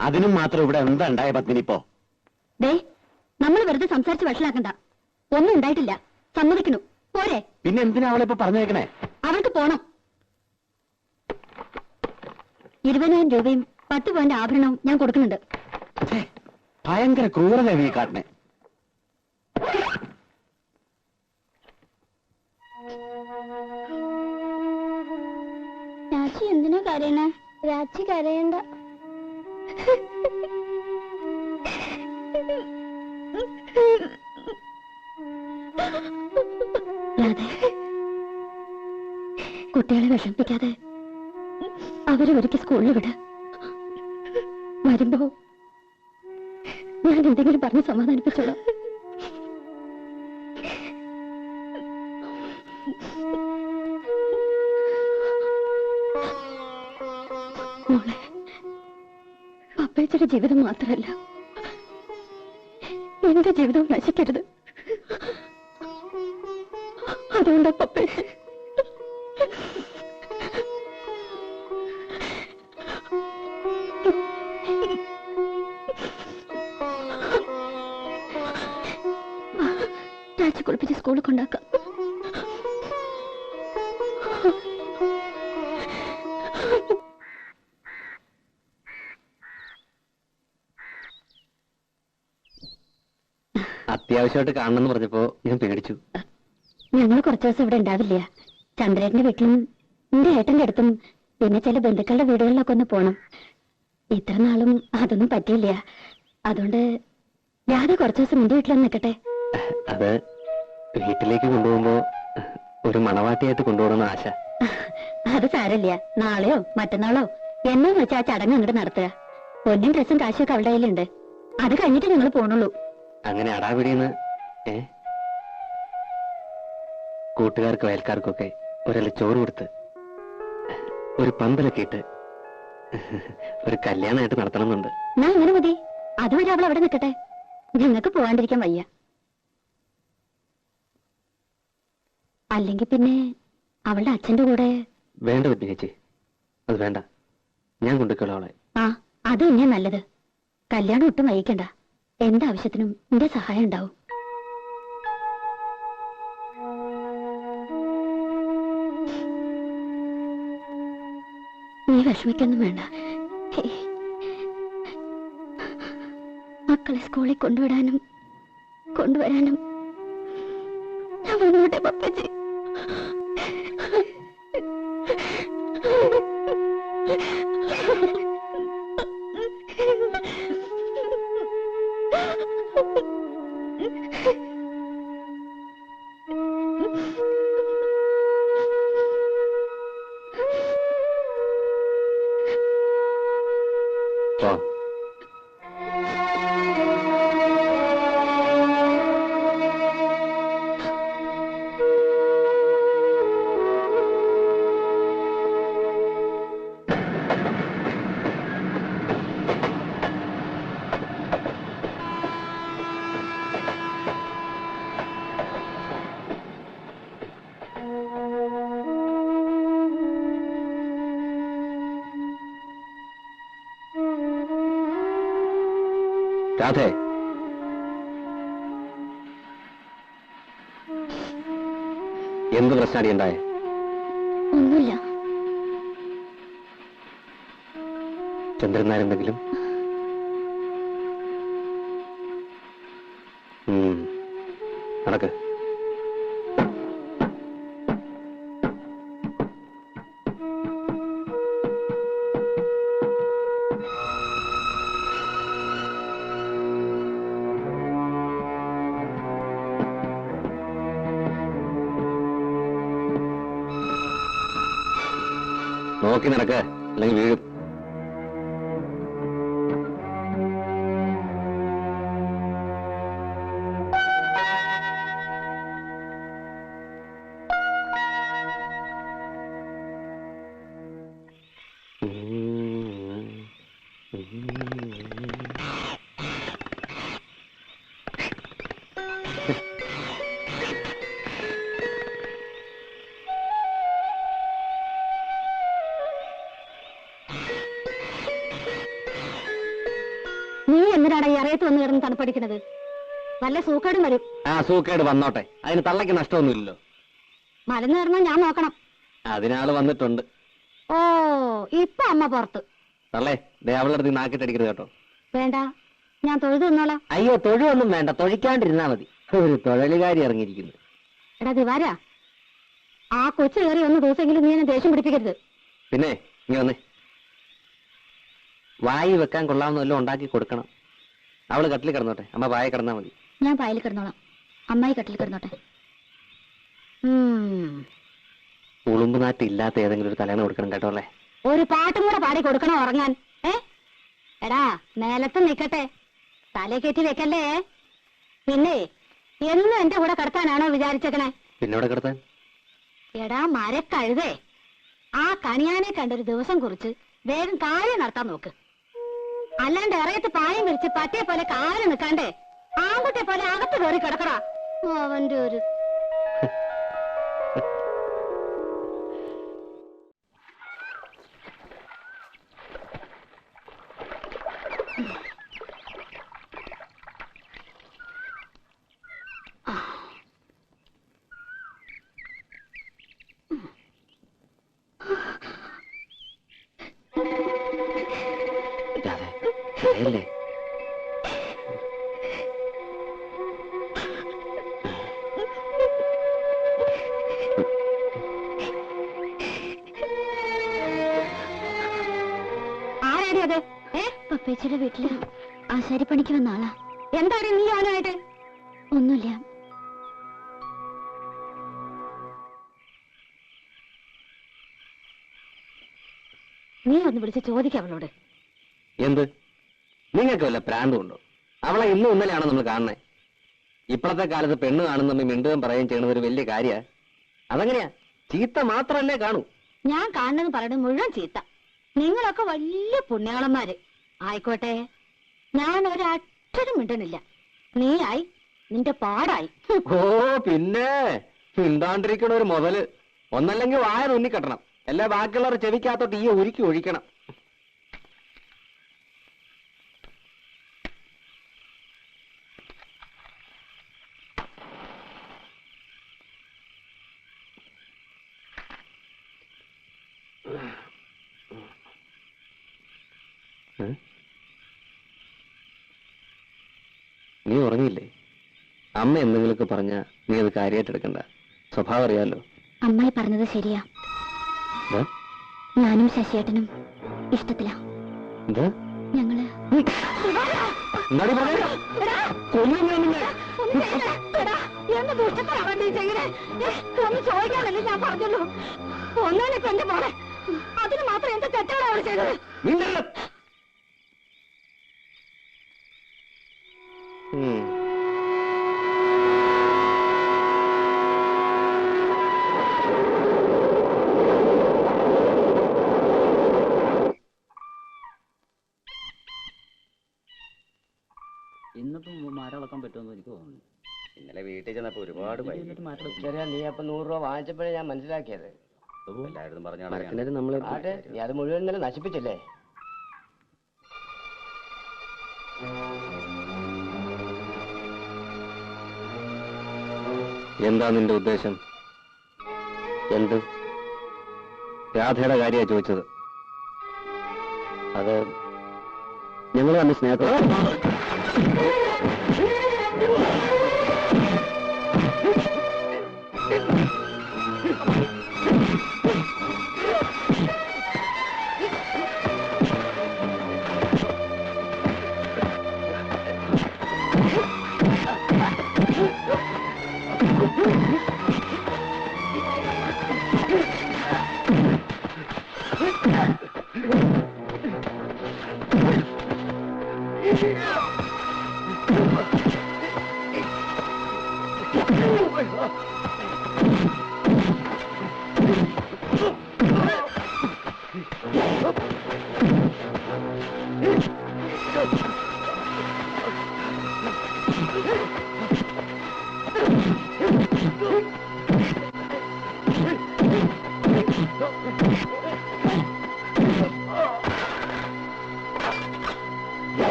അതിനും മാത്രം ഇവിടെ എന്താ ഉണ്ടായ പത്മിനിപ്പോ ദേ നമ്മൾ വെറുതെ സംസാരിച്ച് വഷളാക്കണ്ട. ഒന്നും ഉണ്ടായിട്ടില്ല. സമ്മതിക്കണു പോരെ. പിന്നെ എന്തിനാ അവളെ ഇപ്പൊ പറഞ്ഞേക്കണേ? അവൾക്ക് പോണം. ഇരുപതിനായിരം രൂപയും പത്ത് പോയിന്റ് ആഭരണവും ഞാൻ കൊടുക്കുന്നുണ്ട്. ഛേ, ഭയങ്കര ക്രൂരത ഈ കാട്ടിനെ. രാജി എന്തിനാ കരയണേ? രാച്ചി കരയണ്ട. കുട്ടികളെ വിഷമിപ്പിക്കാതെ അവരെ ഒരിക്കൽ സ്കൂളിൽ വിട. വരുമ്പോ ഞാൻ എന്തെങ്കിലും പറഞ്ഞ് സമാധാനിപ്പിച്ചോളാം. ജീവിതം മാത്രമല്ല. എന്റെ ജീവിതം നശിക്കരുത്. അതുകൊണ്ടാ പപ്പേച്ച അത്യാവശ്യമായിട്ട് കാണണമെന്ന് പറഞ്ഞപ്പോ ഞാൻ പേടിച്ചു. ഞങ്ങൾ കുറച്ചു ദിവസം ഇവിടെ ഉണ്ടാവില്ല. ചന്ദ്രേട്ടന്റെ വീട്ടിലും എന്റെ ഏട്ടന്റെ അടുത്തും പിന്നെ ചില ബന്ധുക്കളുടെ വീടുകളിലൊക്കെ ഒന്ന് പോണം. ഇത്ര നാളും അതൊന്നും പറ്റിയില്ല. അതുകൊണ്ട് രാധ കുറച്ചു ദിവസം എന്റെ വീട്ടിലൊന്ന് നിൽക്കട്ടെ. അത് വീട്ടിലേക്ക് കൊണ്ടുപോകുമ്പോ ഒരു മണവാട്ടിയായിട്ട് കൊണ്ടുപോകണം ആശ. അത് സാരല്ല നാളെയോ മറ്റന്നാളോ? എന്നു വെച്ചാ ആ ചടങ്ങ് അങ്ങോട്ട് നടത്തുക. പൊന്നും ഡ്രസ്സും കാശൊക്കെ അവളുടെ കയ്യിലുണ്ട്. അത് കഴിഞ്ഞിട്ട് ഞങ്ങൾ പോണുള്ളൂ. അങ്ങനെ അടാപിടിയെന്ന് ഏ? കൂട്ടുകാർക്കും അയൽക്കാർക്കൊക്കെ ഒരല ചോറ് കൊടുത്ത് ഒരു പന്തലൊക്കെ ഇട്ട് ഒരു കല്യാണമായിട്ട് നടത്തണമെന്നുണ്ട്. ഞാൻ അങ്ങനെ മതി. അതുവരെ അവൾ അവിടെ നിൽക്കട്ടെ. ഞങ്ങൾക്ക് പോകാണ്ടിരിക്കാൻ വയ്യ. അല്ലെങ്കിൽ പിന്നെ അവളുടെ അച്ഛന്റെ കൂടെ വേണ്ട പറ്റി ചേച്ചി. അത് വേണ്ട. ഞാൻ കൊണ്ടുക്കോളാം അവളെ. ആ അത് തന്നെയാ നല്ലത്. കല്യാണം ഒട്ടും വൈകിക്കണ്ട. എന്താവശ്യത്തിനും നിന്റെ സഹായം ഉണ്ടാവും. നീ വിഷമിക്കൊന്നും വേണ്ട. മക്കളെ സ്കൂളിൽ കൊണ്ടുവിടാനും കൊണ്ടുവരാനും ഞാൻ വന്നോട്ടെ പപ്പച്ചി. രാധേ എന്ത് പ്രശ്നമാണ് ഉണ്ടായ? ഒന്നുമില്ല. ചന്ദ്രനാരെന്തെങ്കിലും നോക്കി നടക്ക അല്ലെങ്കിൽ വീഴും. വല്ല സൂക്കേടും വരും ആ സൂക്കേട് വന്നോട്ടെ. അതിന് തള്ളയ്ക്ക് നഷ്ടമൊന്നുമില്ലല്ലോ. മലന്ന് കയറണം ഞാൻ നോക്കണം. അതിനാൾ വന്നിട്ടുണ്ട്. ഓ ഇപ്പൊ അമ്മ പുറത്ത്. തള്ളേ ദേ അവളുടെ അടുത്ത് നാക്കിട്ടടിക്കരുത് കേട്ടോ. വേണ്ട ഞാൻ തൊഴുതു നിന്നോളാം അയ്യോ തൊഴുവൊന്നും വേണ്ട. തൊഴിക്കാണ്ടിരുന്നാ മതി. ഒരു തൊഴിലുകാരി ഇറങ്ങിയിരിക്കുന്നു. എടാ ദിവാരാ ആ കൊച്ചു കയറി ഒന്ന് ദിവസമെങ്കിലും നീ എന്നെ ദേഷ്യം പിടിപ്പിക്കരുത്. പിന്നെ ഇനി വന്നേ. വായി വെക്കാൻ കൊള്ളാവുന്ന വല്ലതും ഉണ്ടാക്കി കൊടുക്കണം. അവൾ കട്ടിൽ കിടന്നോട്ടെ. അമ്മ വായ കിടന്നാ മതി. ഞാൻ പായൽ കിടന്നോളാം. അമ്മായി കട്ടിൽ കിടന്നോട്ടെ. ഉം. ഉളുമ്പ് നാറ്റ് ഇല്ലാത്ത ഏതെങ്കിലും ഒരു തലേന്ന് കൊടുക്കണം കേട്ടോ അല്ലേ? ഒരു പാട്ടും കൂടെ പാടി കൊടുക്കണം ഉറങ്ങാൻ? ഏ? എടാ നേലത്ത് നിക്കട്ടെ. തലേ കയറ്റി വെക്കല്ലേ? പിന്നെ എന്നും എന്റെ കൂടെ കിടത്താനാണോ വിചാരിച്ചേക്കണേ? പിന്നോടെ കിടത്താൻ? എടാ മരക്കഴുതേ. ആ കണിയാനെ കണ്ടൊരു ദിവസം കുറിച്ച് വേഗം കാര്യം നടത്താൻ നോക്ക്. അല്ലാണ്ട് ഇറയത്ത് പായം വിരിച്ച് പട്ടിയെ പോലെ കാലം നിൽക്കാണ്ടേ ആൺകുട്ടിയെ പോലെ അകത്ത് കയറി കിടക്കടാ അവന്റെ ഒരു രാധേ, കരയല്ലേ? ആശാരിപ്പണിക്ക് വന്ന ആളാ. എന്താണ് നീ അവനായിട്ട് ഒന്നുമില്ല. നീ ഒന്ന് വിളിച്ച് ചോദിക്കാം അവളോട്. എന്ത്? നിങ്ങൾക്ക് വല്ല പ്രാന്തമുണ്ടോ അവളെ ഇന്നും ഇന്നലെയാണോ നമ്മൾ കാണുന്നത് ഇപ്പോഴത്തെ കാലത്ത് പെണ്ണ് കാണുന്ന മിണ്ടുകയും പറയുകയും ചെയ്യുന്നത് ഒരു വലിയ കാര്യ. അതങ്ങനെയാ? ചീത്ത മാത്രല്ലേ കാണൂ? ഞാൻ കാണുന്നത് പറയുന്നത് മുഴുവൻ ചീത്ത. നിങ്ങളൊക്കെ വലിയ പുണ്യാളന്മാര്. ആയിക്കോട്ടെ. ഞാൻ ഒരക്ഷരം മിണ്ടണില്ല. നീയായി നിന്റെ പാടായി. ഓ പിന്നെ. മിണ്ടാണ്ടിരിക്കണ ഒരു മുതൽ. ഒന്നല്ലെങ്കിൽ വായ തുന്നിക്കെട്ടണം എല്ലാ ബാക്കിയുള്ളവർ ചെവിക്കകത്തോട്ട് ഈ ഒരുക്കി ഒഴിക്കണം. നീ ഉറങ്ങിയില്ലേ? അമ്മ എന്തെങ്കിലുമൊക്കെ പറഞ്ഞ നീ അത് കാര്യമായിട്ട് എടുക്കണ്ട. സ്വഭാവം അറിയാലോ. അമ്മായി പറഞ്ഞത് ശരിയാ. എന്താ ഞാനും ശശിയേട്ടനും ഇഷ്ടത്തിലാ. എന്താ ഞങ്ങൾ ഞാൻ നിന്നെ. എന്ത് ദുഷ്ടത്തരാവണ്ടി ചെയ്യണേ ഒന്ന് ചോദിക്കാനല്ലേ ഞാൻ പറഞ്ഞുള്ളൂ. ഒന്നാലിപ്പോ എന്റെ മോളെ അതിന് മാത്രം എന്റെ തെറ്റാണ് അവർ ചെയ്തത്? ഒരുപാട് മാറ്റണം. ശരിയാ നീ അപ്പൊ നൂറ് രൂപ വാങ്ങിച്ചപ്പോഴേ ഞാൻ മനസ്സിലാക്കിയത്. എല്ലായിടത്തും പറഞ്ഞ മരത്തിനൊരു നമ്മൾ ആട്ടെ നീ അത് മുഴുവൻ ഇന്നലെ നശിപ്പിച്ചില്ലേ? എന്താ നിന്റെ ഉദ്ദേശം? എന്ത്? രാധയുടെ കാര്യ ചോദിച്ചത്. അത് ഞങ്ങൾ തന്നെ സ്നേഹത്തോടെ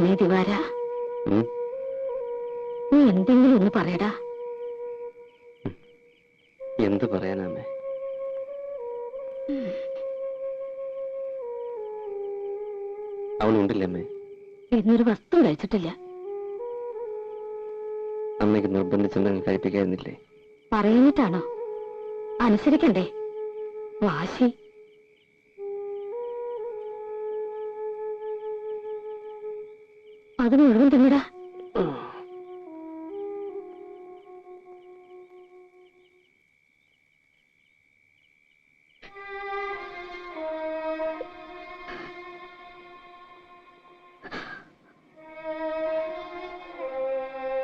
മോനെ ദിവാര നീ എന്തെങ്കിലും ഒന്ന് പറയടാ. എന്ത് പറയാനാമേ? അവനുണ്ടല്ലേ അമ്മേ? ഇന്നൊരു വസ്തു കഴിച്ചിട്ടില്ല. അമ്മയ്ക്ക് നിർബന്ധിച്ചെന്തെങ്കിലും കഴിപ്പിക്കായിരുന്നില്ലേ? പറയുന്നിട്ടാണോ? അനുസരിക്കണ്ടേ. വാശി. അത് മുഴുവൻ തിന്നടാ.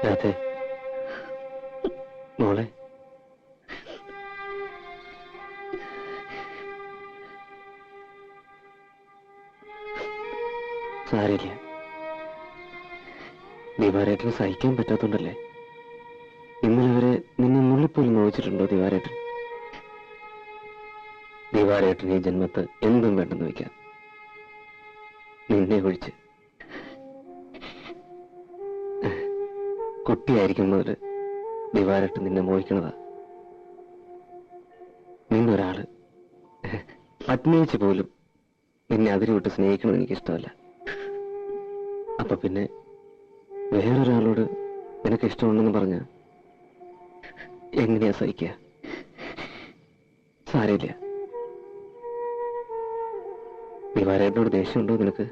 രാധേ. മോളെ. സാരില്ല ദിവാരേട്ടന് സഹിക്കാൻ പറ്റാത്തോണ്ടല്ലേ? ഇന്നലെ വരെ നിന്നെ നുള്ളിപ്പോലും നോവിച്ചിട്ടുണ്ടോ ദിവാരേട്ടൻ? ദിവാരേട്ടൻ ഈ ജന്മത്ത് എന്തും വേണ്ടെന്ന് വെക്കാം നിന്നെ ഒഴിച്ച്. കുട്ടിയായിരിക്കും മുതൽ ദിവാരേട്ടൻ നിന്നെ മോഹിക്കണതാ. നിന്നൊരാൾ അഭിനയിച്ച് പോലും നിന്നെ അതിരി വിട്ട് സ്നേഹിക്കണമെന്ന് എനിക്കിഷ്ടമല്ല. അപ്പൊ പിന്നെ വേറൊരാളോട് നിനക്ക് ഇഷ്ടമുണ്ടെന്ന് പറഞ്ഞ എങ്ങനെയാ സഹിക്കുക? സാരില്ല ദിവാരേട്ടനോട് ദേഷ്യമുണ്ടോ നിനക്ക്?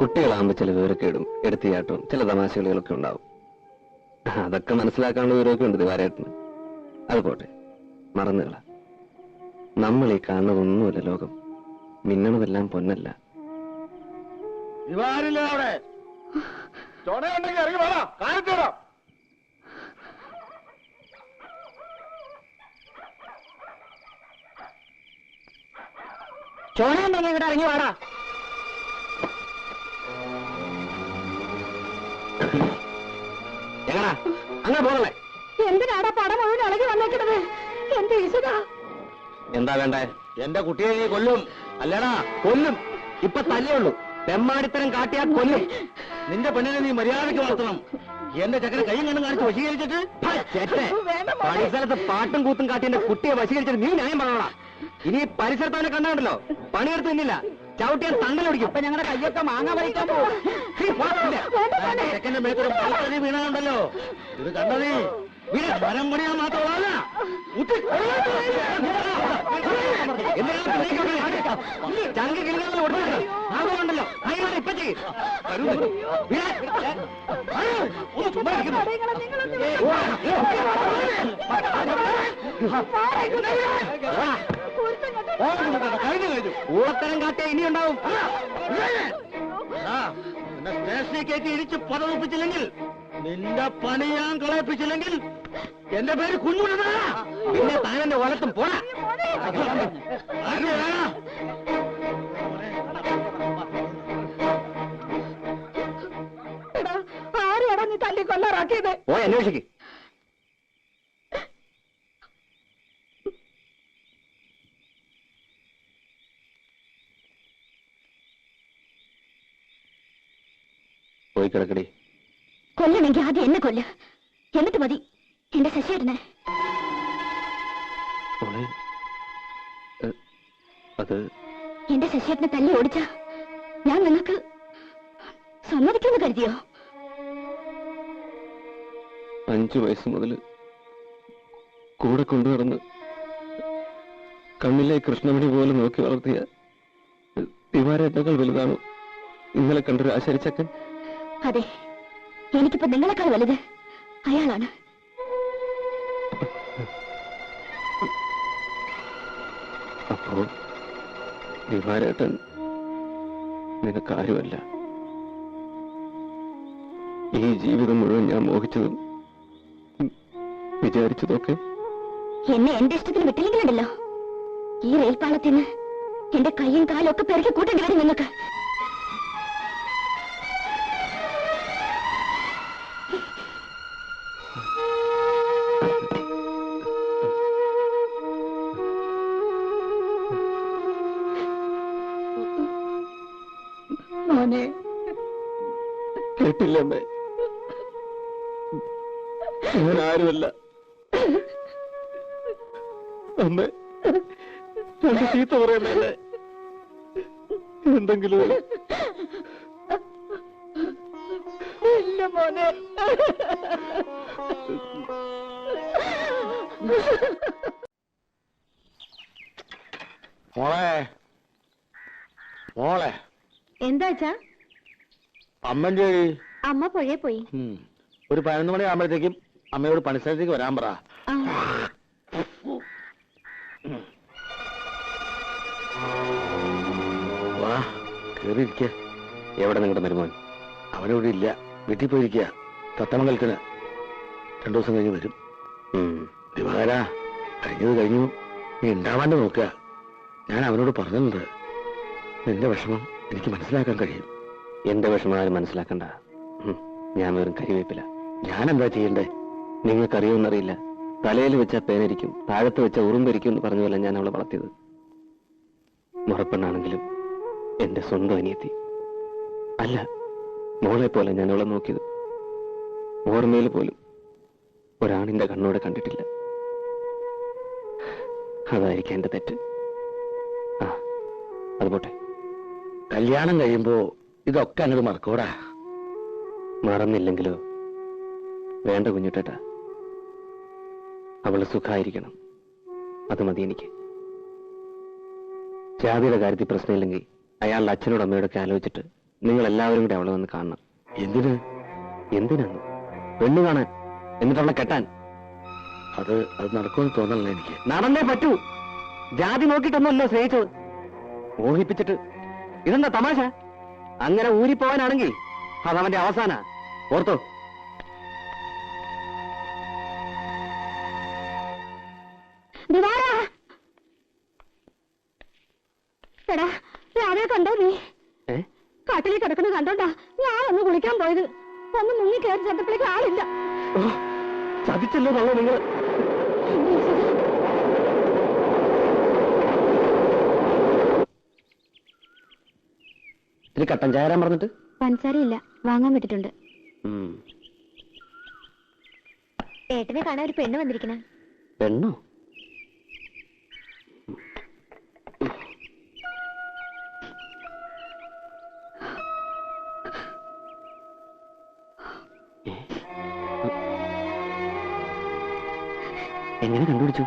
കുട്ടികളാകുമ്പോൾ ചില വിവരക്കേടും എടുത്തിയാട്ടവും ചില തമാശകളികളൊക്കെ ഉണ്ടാവും. അതൊക്കെ മനസ്സിലാക്കാനുള്ള വിവരമൊക്കെ ഉണ്ട് ദിവാരേട്ടന്. അത് പോട്ടെ. മറന്നുകള. നമ്മൾ ഈ കാണുന്നതൊന്നുമില്ല ലോകം. മിന്നണതെല്ലാം പൊന്നല്ല. ചുണയുണ്ടെങ്കിൽ ഇവിടെ ഇറങ്ങി വാടാ. എങ്ങടാ? അങ്ങനെ പോകണേ എന്തിനാടാ പടം മുഴുവൻ ഇളകി വന്നേക്കണത് എന്റെ ഈശ്വരാ? എന്താ വേണ്ടേ? എന്റെ കുട്ടിയെ കൊല്ലും. അല്ലേടാ കൊല്ലും. ഇപ്പൊ തല്ലേയുള്ളൂ പെമ്മാടിത്തരം കാട്ടിയാ കൊല്ലും. നിന്റെ പെണ്ണിനെ നീ മര്യാദയ്ക്ക് വളർത്തണം. എന്റെ ചക്കര കൈയും കണ്ണും കാണിച്ച് വശീകരിച്ചിട്ട് പരിസരത്ത് പാട്ടും കൂത്തും കാട്ടി എന്റെ കുട്ടിയെ വശീകരിച്ചിട്ട് നീ ന്യായം പറഞ്ഞോളാം ഇനി പരിസരത്ത് അവനെ കണ്ടാണ്ടല്ലോ. പണിയെടുത്ത് നിന്നില്ല. ചവിട്ടിയാൻ തണ്ടലൊടിക്കും അപ്പൊ ഞങ്ങളുടെ കയ്യൊക്കെ മാങ്ങ വലിക്കാൻ പോകും. ചെക്കന്റെ മേത്തൊരു വീണാണ്ടല്ലോ. ഇത് കണ്ടോ പണിയാൻ മാത്രമല്ല. എന്തിനാണ് പിന്നേക്ക് വിടുന്നത്? ചങ്ക് കിളികളെ ഒടുക്കുന്നത് ആകുന്നുണ്ടല്ലോ അയ്യോ ഇപ്പൊ ചെയ്യും. കഴിഞ്ഞു കഴിഞ്ഞു ഊളത്തരം കാട്ടിയ ഇനിയുണ്ടാവും സ്റ്റേഷനിൽ കയറ്റി ഇടിച്ച് പതവിപ്പിച്ചില്ലെങ്കിൽ നിന്റെ പണി ഞാൻ കളയിപ്പിച്ചില്ലെങ്കിൽ എന്റെ പേര് കുഞ്ഞുണ്ണ പിന്നെ താനെന്റെ ഓലത്തും പോടാ. ആരെയാടാ നീ തല്ലി കൊല്ലാറാക്കിയത്? ഓ അന്വേഷിക്ക്. പോയി കിടക്കടി. കൊല്ലണമെങ്കിൽ ആദ്യം എന്നെ കൊല്ല. എന്നിട്ട് മതി. എന്റെ ശശിയേട്ടനെ. അത് എന്റെ ശശിയേട്ടനെ തല്ലി ഓടിച്ച ഞാൻ നിങ്ങൾക്ക് സമ്മതിക്കുമെന്ന് കരുതിയോ? അഞ്ചു വയസ്സ് മുതൽ കൂടെ കൊണ്ടുനടന്ന് കണ്ണിലെ കൃഷ്ണമണി പോലെ നോക്കി വളർത്തിയ തിവാരേട്ടകൾ വലുതാണോ ഇന്നലെ കണ്ടൊരു ആശരിച്ചക്കൻ. അതെ എനിക്കിപ്പോ നിങ്ങളെക്കാൾ വലുത് അയാളാണ്. ദിവാരേട്ടൻ നിനക്കാരുമല്ല ഈ ജീവിതം മുഴുവൻ ഞാൻ മോഹിച്ചതും വിചാരിച്ചതൊക്കെ എന്നെ എന്റെ ഇഷ്ടത്തിന് വിട്ടില്ലെങ്കിലുണ്ടല്ലോ. ഈ നിന്ന് എന്റെ കൈയും കാലും ഒക്കെ പെരുക്കി കൂട്ടേണ്ടി വരും നിങ്ങൾക്ക് ചീത്ത എന്തെങ്കിലും ഇല്ല മോനെ. മോളെ. മോളെ. എന്താച്ചാ അമ്മന്റെ അമ്മ പുഴയെ പോയി. ഒരു പതിനൊന്ന് മണി ആകുമ്പോഴത്തേക്കും അമ്മയോട് പണിസ്ഥലത്തേക്ക് വരാൻ പറ. കേറിയിരിക്ക. എവിടെ നിങ്ങളുടെ മരുമോൻ? അവനവിടെ ഇല്ല. വീട്ടിൽ പോയിരിക്കുക തത്തമംഗലത്തിന് രണ്ടു ദിവസം കഴിഞ്ഞ് വരും. ദിവാര കഴിഞ്ഞത് കഴിഞ്ഞു. നീ ഉണ്ടാവാണ്ട് നോക്കുക ഞാൻ അവനോട് പറഞ്ഞിട്ടുണ്ട്. നിന്റെ വിഷമം എനിക്ക് മനസ്സിലാക്കാൻ കഴിയും. എന്റെ വിഷമം ആരും മനസ്സിലാക്കണ്ട. ഞാൻ വെറും കരിവേപ്പില ഞാൻ എന്താ ചെയ്യണ്ടേ? നിങ്ങൾക്കറിയുമെന്നറിയില്ല. തലയിൽ വെച്ച പേനരിക്കും താഴത്ത് വെച്ച ഉറുമ്പരിക്കും എന്ന് പറഞ്ഞ പോലെ ഞാൻ അവളെ വളർത്തിയത്. മുറപ്പെണ്ണാണെങ്കിലും എന്റെ സ്വന്തം അനിയത്തി. അല്ല മോളെ പോലെ ഞാൻ അവളെ നോക്കിയത്. ഓർമ്മയിൽ പോലും ഒരാണിന്റെ കണ്ണോടെ കണ്ടിട്ടില്ല. അതായിരിക്കും എന്റെ തെറ്റ്. ആ അത് പോട്ടെ. കല്യാണം കഴിയുമ്പോ ഇതൊക്കെ അങ്ങോട്ട് മറക്കൂടാ. മറന്നില്ലെങ്കിലോ? വേണ്ട കുഞ്ഞുട്ടേട്ടാ. അവൾ സുഖമായിരിക്കണം അത് മതി എനിക്ക്. ജാതിയുടെ കാര്യത്തിൽ പ്രശ്നമില്ലെങ്കിൽ അയാളുടെ അച്ഛനോട് അമ്മയോടൊക്കെ ആലോചിച്ചിട്ട് നിങ്ങൾ എല്ലാവരും കൂടെ അവളെ വന്ന് കാണണം. എന്തിന്? എന്തിനാണ് പെണ്ണു കാണാൻ. എന്നിട്ട് അവളെ കെട്ടാൻ. അത് അത് നടക്കുമെന്ന് തോന്നണല്ലോ എനിക്ക്. നടന്നേ പറ്റൂ. ജാതി നോക്കിയിട്ടൊന്നുമല്ലോ സ്നേഹിച്ചത്. മോഹിപ്പിച്ചിട്ട്. ഇതെന്താ തമാശ? അങ്ങനെ ഊരിപ്പോവാനാണെങ്കിൽ അതവന്റെ അവസാന. ഓർത്തോ? എടാ രാവിലെ കണ്ടോ നീ? കാട്ടിൽ കിടക്കുന്നത് കണ്ടോണ്ടാ ഞാനൊന്ന് കുളിക്കാൻ പോയത്. ഒന്ന് മുങ്ങി കയറി ചെന്നപ്പോഴേക്ക് ആളില്ല. ചതിച്ചല്ലോ നല്ല നിങ്ങൾ. ഇത്തിരി കട്ടൻ ചായ പറഞ്ഞിട്ട്? പഞ്ചസാരയില്ല വാങ്ങാൻ വിട്ടിട്ടുണ്ട്. ഏട്ടനെ കാണാൻ ഒരു പെണ്ണ് വന്നിരിക്കണ. പെണ്ണോ? കണ്ടുപിടിച്ചു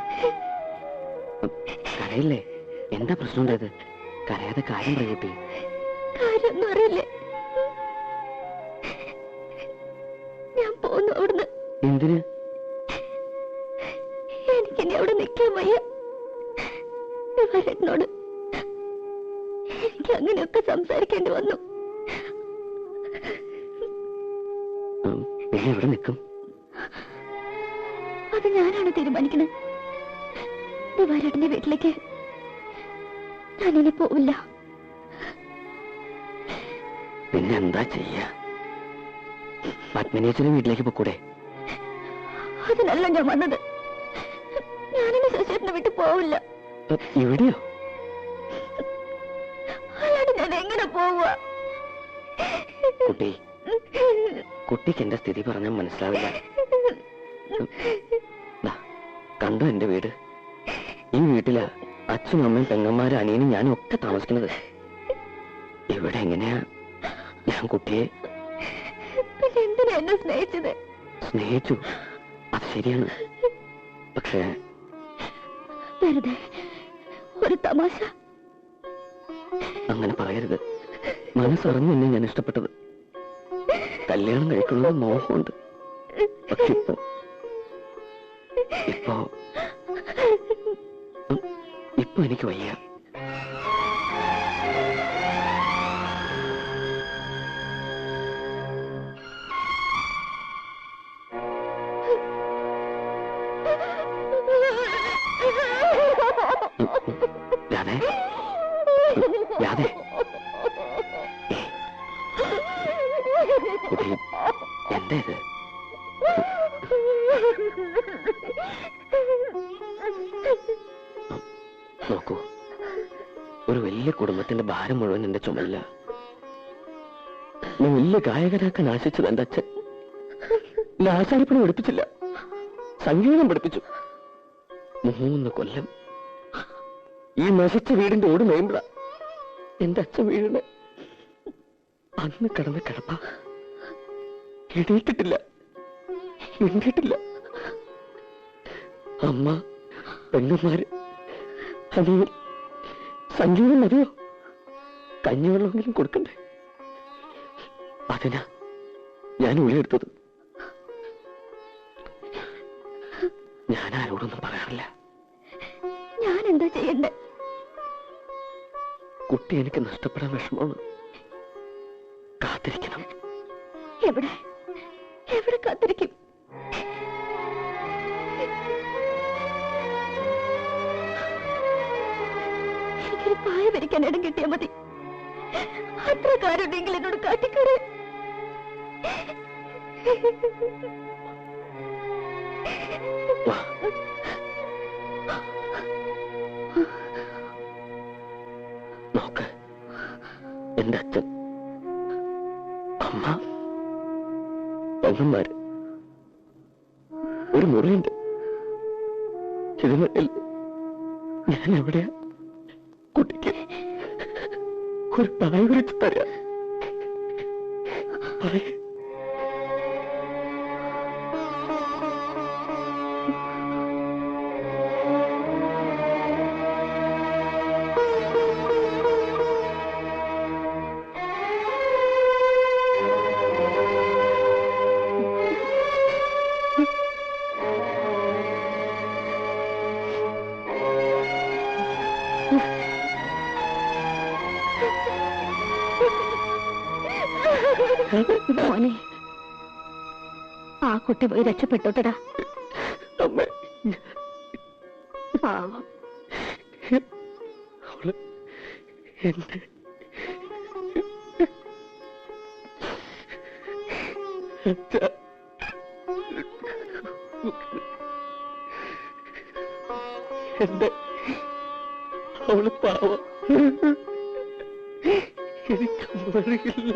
കരയില്ലേ? എന്താ പ്രശ്നം ഉണ്ടായത് കരയാതെ കാര്യം പറയട്ടെ കാര്യമൊന്നും അറിയില്ലേ? ഞാൻ പോന്നു അവിടുന്ന്. എന്തിന്? എനിക്കിനി അവിടെ നിൽക്കാൻ വയ്യ. ഇവരെന്നോട് എനിക്ക് അങ്ങനെയൊക്കെ സംസാരിക്കേണ്ടി വന്നു. പിന്നെ എവിടെ നിൽക്കും? അത് ഞാനാണ് തീരുമാനിക്കുന്നത് ദിവാരേട്ടന്റെ വീട്ടിലേക്ക് ഞാനിനി പോവില്ല. പിന്നെ എന്താ ചെയ്യ? പത്മിനേച്ചന്റെ വീട്ടിലേക്ക് പോക്കൂടെ? അതിനല്ല ഞാൻ വന്നത്. ഞാനിനി ശശിയേട്ടനെ വീട്ടിൽ പോവില്ല. എവിടെയോ അല്ലാണ്ട് ഞാൻ എങ്ങനെ പോവുക? കുട്ടി കുട്ടിക്ക് എന്റെ സ്ഥിതി പറഞ്ഞാൽ മനസ്സിലാവില്ല. കണ്ടോ എന്റെ വീട്? ഈ വീട്ടിൽ അച്ഛനും അമ്മയും പെങ്ങന്മാരും അനിയനും ഞാനും ഒക്കെ താമസിക്കുന്നത്. ഇവിടെ എങ്ങനെയാ? ഞാൻ കുട്ടിയെ എന്നെ സ്നേഹിച്ചത്? സ്നേഹിച്ചു. അത് ശരിയാണ്. പക്ഷേ വെറുതെ ഒരു തമാശ. അങ്ങനെ പറയരുത്. മനസ്സറിഞ്ഞു തന്നെ ഞാൻ ഇഷ്ടപ്പെട്ടത്. കല്യാണം കഴിക്കുന്നത് മോഹമുണ്ട്. പക്ഷെ ഇപ്പോ ഇപ്പൊ എനിക്ക് വയ്യ. രാധേ. നോക്കൂ. ഒരു വലിയ കുടുംബത്തിന്റെ ഭാരം മുഴുവൻ എന്റെ ചുമല്ല. ഞാൻ വലിയ ഗായകനാക്കാൻ ആശിച്ചത് എന്റെ അച്ഛൻ. എന്നെ പഠിപ്പിച്ചില്ല. സംഗീതം പഠിപ്പിച്ചു. മൂന്ന് കൊല്ലം ഈ നശിച്ച വീടിന്റെ ഓട് മേമ്പ്ര എന്റെ അച്ഛൻ വീടിന് അന്ന് കിടന്ന കിടപ്പ എണീറ്റിട്ടില്ല. മിണ്ടിയിട്ടില്ല അമ്മ പെങ്ങന്മാര് അനിയൻ സംഗീതം മതിയോ? കഞ്ഞിവെള്ളമെങ്കിലും കൊടുക്കണ്ടേ? അതിനാ ഞാൻ ഉള്ളിയെടുത്തത് ഞാൻ ആരോടൊന്നും പറയാറില്ല. ഞാൻ എന്താ ചെയ്യണ്ടേ? കുട്ടി എനിക്ക് നഷ്ടപ്പെടാൻ വിഷമമാണ്. കാത്തിരിക്കണം. എവിടെ? എവിടെ കാത്തിരിക്കും? വരിക്കാൻ ഇടം കിട്ടിയാ മതി. അത്ര കാര്യമുണ്ടെങ്കിൽ എന്നോട് കാട്ടിക്കറേ എന്റെ അച്ഛൻ അമ്മ പെങ്ങന്മാര് ഒരു മുറിയുണ്ട്. ഇതിനിടയിൽ ഞാൻ എവിടെയാ കുട്ടിക്ക് ഒരു പായ വിരിച്ചു തരാ പറയേ മോനെ കുട്ടി പോയി രക്ഷപ്പെട്ടോട്ടടാ. പാവം. എന്നെ. എന്റെ അവൾ പാവം. എനിക്ക് അറിയില്ല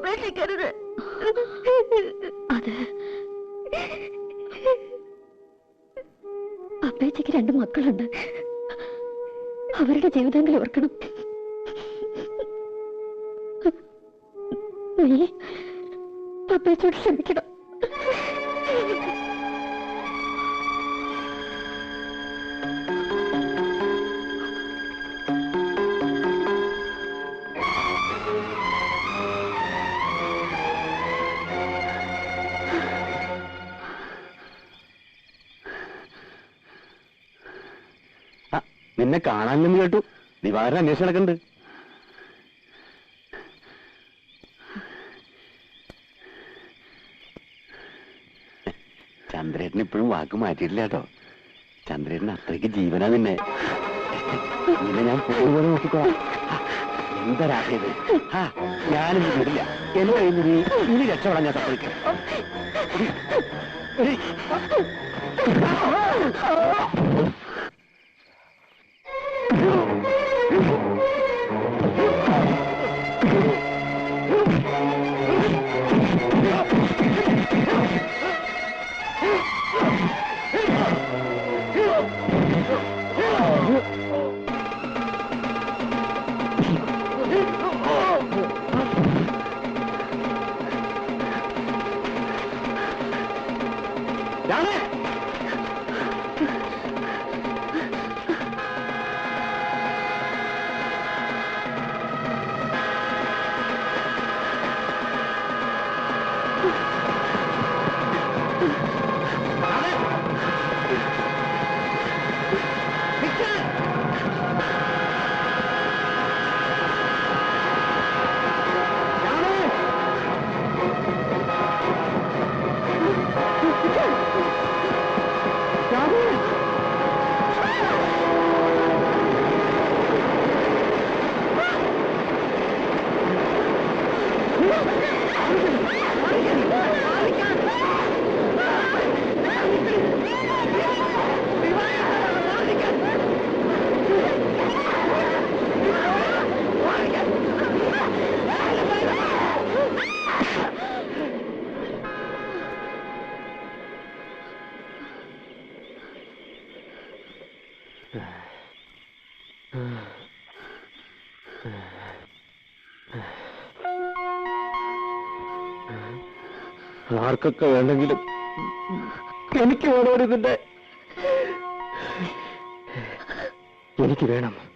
ഉപേക്ഷിക്കരുത് അപ്പേച്ചയ്ക്ക് രണ്ട് മക്കളുണ്ട്. അവരുടെ ജീവിതങ്ങൾ ഓർക്കണം. അപ്പേച്ചോട് ക്ഷമിക്കണം. നിന്നെ കാണാനില്ലെന്ന് കേട്ടു ദിവാകരൻ അന്വേഷണം നടക്കുന്നുണ്ട് ചന്ദ്രേട്ടൻ ഇപ്പോഴും വാക്ക് മാറ്റിയിട്ടില്ല കേട്ടോ ചന്ദ്രേട്ടൻ അത്രയ്ക്ക് ജീവനാ നിന്നെ നിന്നെ ഞാൻ പോലെ നോക്കിക്കോളാം ആ, എന്താ രാത്രിയത് ആ ഞാനും വിടില്ല എന്നെ നീ- ഇനി രക്ഷപ്പെടാൻ ഞാൻ സമ്മതിക്കാം ആർക്കൊക്കെ വേണമെങ്കിലും എനിക്ക് വേണോ ഇതിന്റെ എനിക്ക് വേണം.